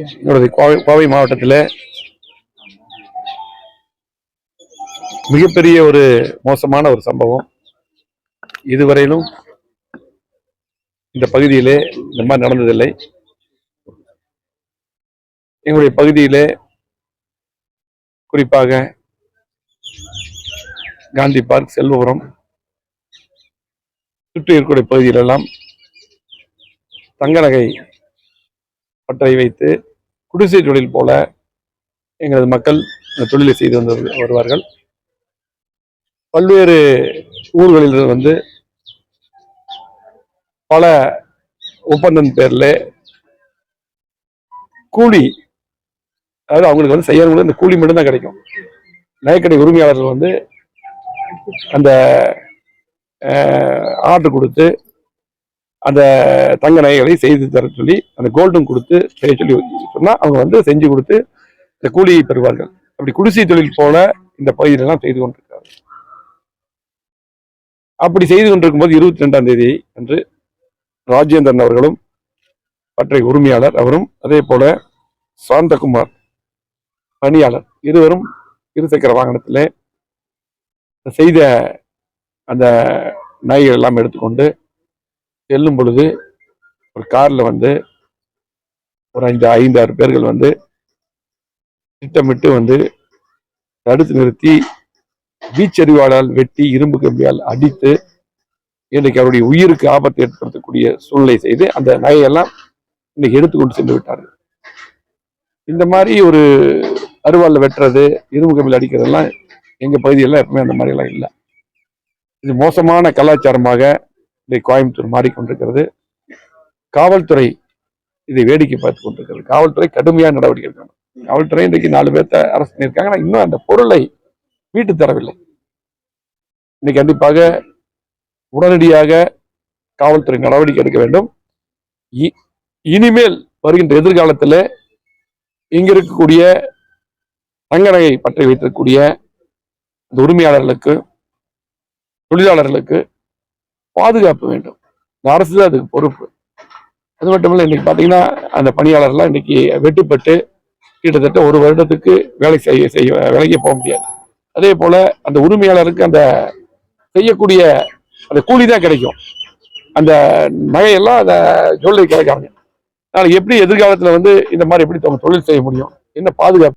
என்னோட கோவை கோவை மாவட்டத்தில் மிகப்பெரிய ஒரு மோசமான ஒரு சம்பவம். இதுவரையிலும் இந்த பகுதியிலே இந்த மாதிரி நடந்ததில்லை. எங்களுடைய பகுதியிலே குறிப்பாக காந்தி பார்க் செல்வபுரம் சுற்றி இருக்கக்கூடிய பகுதியிலெல்லாம் தங்க நகை பற்றை வைத்து குடிசை தொழில் போல எங்களது மக்கள் இந்த தொழிலை செய்து வந்து வருவார்கள். பல்வேறு ஊர்களில் வந்து பல ஒப்பந்தம் பேரில் கூலி அதாவது அவங்களுக்கு வந்து செய்யறவங்களுக்கு இந்த கூலி மட்டும்தான் கிடைக்கும். நகைக்கடை உரிமையாளர்கள் வந்து அந்த ஆர்டர் கொடுத்து அந்த தங்க நகைகளை செய்து தர சொல்லி அந்த கோல்டும் கொடுத்து செய்ய சொல்லி சொன்னால் அவங்க வந்து செஞ்சு கொடுத்து இந்த கூலியை பெறுவார்கள். அப்படி குடிசை தொழில் போல இந்த பகுதியிலெல்லாம் செய்து கொண்டிருக்கிறார்கள். அப்படி செய்து கொண்டிருக்கும் போது இருபத்தி ரெண்டாம் தேதி அன்று ராஜேந்திரன் அவர்களும் பற்றை உரிமையாளர் அவரும் அதே போல சாந்தகுமார் பணியாளர் இருவரும் இருசக்கர வாகனத்திலே செய்த அந்த நகைகள் எல்லாம் எடுத்துக்கொண்டு செல்லும் பொழுது ஒரு காரில் வந்து ஒரு ஐந்து ஐந்து ஆறு பேர்கள் வந்து திட்டமிட்டு வந்து தடுத்து நிறுத்தி வீச்சரிவாளால் வெட்டி இரும்பு கம்பியால் அடித்து இன்றைக்கு அவருடைய உயிருக்கு ஆபத்தை ஏற்படுத்தக்கூடிய சூழ்நிலை செய்து அந்த நகையெல்லாம் இன்னைக்கு எடுத்துக்கொண்டு சென்று விட்டார்கள். இந்த மாதிரி ஒரு அருவாளில் வெட்டுறது இரும்பு கம்பியில் அடிக்கிறதெல்லாம் எங்கள் பகுதியெல்லாம் எப்பவுமே அந்த மாதிரியெல்லாம் இல்லை. இது மோசமான கலாச்சாரமாக இன்றைக்கு கோயம்புத்தூர் மாறிக்கொண்டிருக்கிறது. காவல்துறை இதை வேடிக்கை பார்த்து கொண்டிருக்கிறது. காவல்துறை கடுமையான நடவடிக்கை எடுக்கணும். காவல்துறை இன்றைக்கு நாலு பேர்த்த அரசு பண்ணியிருக்காங்க இன்னும் அந்த பொருளை மீட்டு தரவில்லை. இன்னைக்கு கண்டிப்பாக உடனடியாக காவல்துறை நடவடிக்கை எடுக்க வேண்டும். இ- இனிமேல் வருகின்ற எதிர்காலத்தில் இங்க இருக்கக்கூடிய தங்கநகை பற்றி வைத்திருக்கக்கூடிய அந்த உரிமையாளர்களுக்கு தொழிலாளர்களுக்கு பாதுகாப்பு வேண்டும். இந்த அரசு தான் அதுக்கு பொறுப்பு. அது மட்டும் இல்லை இன்னைக்கு பார்த்தீங்கன்னா அந்த பணியாளர்லாம் இன்னைக்கு வெட்டுப்பட்டு கிட்டத்தட்ட ஒரு வருடத்துக்கு வேலை செய்ய செய்ய வேலைக்கு போக முடியாது. அதே போல அந்த உரிமையாளருக்கு அந்த செய்யக்கூடிய அந்த கூலி தான் கிடைக்கும். அந்த நகையெல்லாம் அந்த ஜுவல்லரி கிடைக்காங்க அதனால் எப்படி எதிர்காலத்தில் வந்து இந்த மாதிரி எப்படி தொழில் செய்ய முடியும்? என்ன பாதுகாப்பு